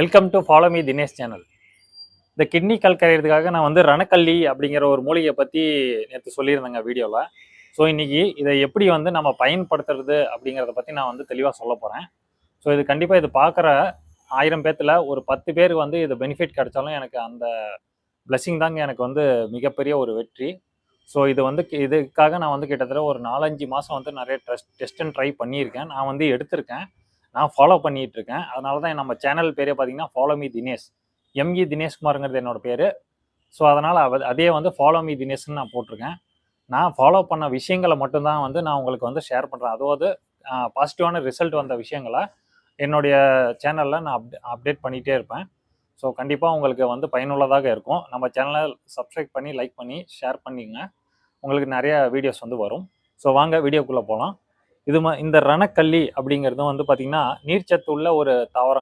Welcome to follow me Dinesh channel இந்த kidney கல் கரையிறதுக்காக நான் வந்து ரணக்கல்லி அப்படிங்கிற ஒரு மூலிகையை பற்றி நேற்று சொல்லியிருந்தேங்க வீடியோவில் ஸோ இன்றைக்கி இதை எப்படி வந்து நம்ம பயன்படுத்துறது அப்படிங்கிறத பற்றி நான் வந்து தெளிவாக சொல்ல போகிறேன் ஸோ இது கண்டிப்பாக இது பார்க்குற ஆயிரம் பேர்த்தில் ஒரு பத்து பேர் வந்து இது பெனிஃபிட் கிடைச்சாலும் எனக்கு அந்த பிளெஸிங் தாங்க எனக்கு வந்து மிகப்பெரிய ஒரு வெற்றி. ஸோ இது வந்து கி- இதுக்காக நான் வந்து கிட்டத்தட்ட ஒரு நாலஞ்சு மாதம் வந்து நிறைய டெஸ்ட் டெஸ்ட் அண்ட் ட்ரை பண்ணியிருக்கேன். நான் வந்து எடுத்திருக்கேன். நான் ஃபாலோ பண்ணிட்டு இருக்கேன் அதனால தான் நம்ம சேனல் பேரே பார்த்தீங்கன்னா ஃபாலோ மீ தினேஷ். எம்இ தினேஷ்குமாருங்கிறது என்னோட பேர். ஸோ அதனால் அதே வந்து ஃபாலோ மீ தினேஷ்னு நான் போட்டிருக்கேன். நான் ஃபாலோ பண்ண விஷயங்களை மட்டும்தான் வந்து நான் உங்களுக்கு வந்து ஷேர் பண்ணுறேன் அதாவது பாசிட்டிவான ரிசல்ட் வந்த விஷயங்களை என்னுடைய சேனலில் நான் அப்டே அப்டேட் பண்ணிகிட்டே இருப்பேன். ஸோ கண்டிப்பாக உங்களுக்கு வந்து பயனுள்ளதாக இருக்கும். நம்ம சேனலை சப்ஸ்கிரைப் பண்ணி லைக் பண்ணி ஷேர் பண்ணிங்க உங்களுக்கு நிறைய வீடியோஸ் வந்து வரும். ஸோ வாங்க வீடியோக்குள்ளே போகலாம் இது ம இந்த ரணக்கல்லி அப்படிங்கிறதும் வந்து பார்த்திங்கன்னா நீர்ச்சத்து உள்ள ஒரு தாவரம்.